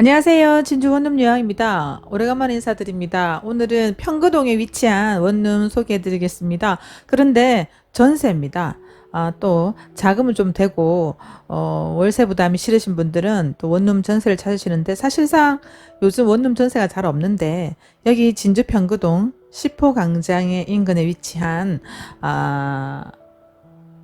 안녕하세요. 진주 원룸 요양입니다. 오래간만에 인사드립니다. 오늘은 평거동에 위치한 원룸 소개해 드리겠습니다. 그런데 전세입니다. 아, 또 자금은 좀 되고 어, 월세 부담이 싫으신 분들은 또 원룸 전세를 찾으시는데 사실상 요즘 원룸 전세가 잘 없는데 여기 진주 평거동 10호 광장의 인근에 위치한 아,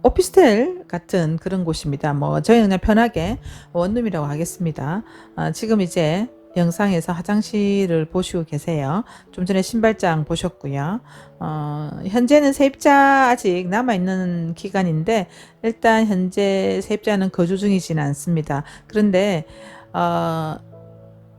오피스텔 같은 그런 곳입니다. 뭐 저희는 그냥 편하게 원룸이라고 하겠습니다. 아, 지금 이제 영상에서 화장실을 보시고 계세요. 좀 전에 신발장 보셨고요. 어, 현재는 세입자 아직 남아있는 기간인데 일단 현재 세입자는 거주 중이지는 않습니다. 그런데 어,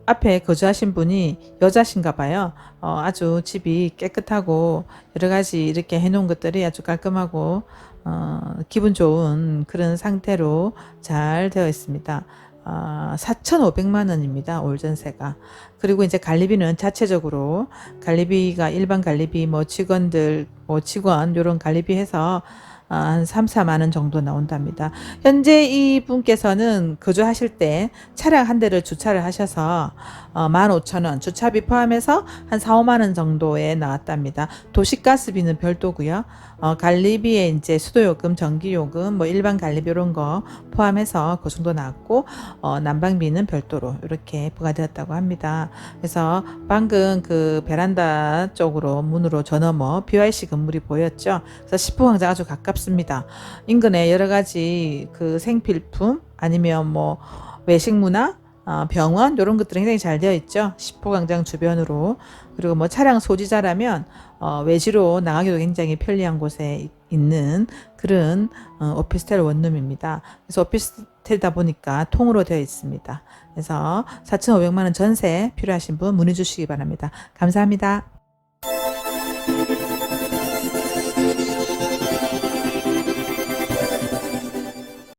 앞에 거주하신 분이 여자신가 봐요. 어, 아주 집이 깨끗하고 여러 가지 이렇게 해놓은 것들이 아주 깔끔하고 어, 기분 좋은 그런 상태로 잘 되어 있습니다. 아, 4,500만 원입니다. 올 전세가. 그리고 이제 관리비는 자체적으로 관리비가 일반 관리비 뭐 직원들 뭐 직원 요런 관리비 해서 아, 한 3, 4만 원 정도 나온답니다. 현재 이 분께서는 거주하실 때 차량 한 대를 주차를 하셔서 어, 15,000원 주차비 포함해서 한 4, 5만 원 정도에 나왔답니다. 도시가스비는 별도고요. 어, 관리비에 이제 수도요금, 전기요금, 뭐 일반 관리비 이런 거 포함해서 그 정도 나왔고 어, 난방비는 별도로 이렇게 부과되었다고 합니다. 그래서 방금 그 베란다 쪽으로 문으로 저 넘어 BYC 건물이 보였죠. 그래서 10호 광장 아주 가깝 습니다. 인근에 여러 가지 그 생필품 아니면 뭐 외식 문화 어, 병원 이런 것들이 굉장히 잘 되어 있죠. 10호 광장 주변으로 그리고 뭐 차량 소지자라면 어, 외지로 나가기도 굉장히 편리한 곳에 이- 있는 그런 어, 오피스텔 원룸입니다. 그래서 오피스텔이다 보니까 통으로 되어 있습니다. 그래서 4,500만 원 전세 필요하신 분 문의 주시기 바랍니다. 감사합니다.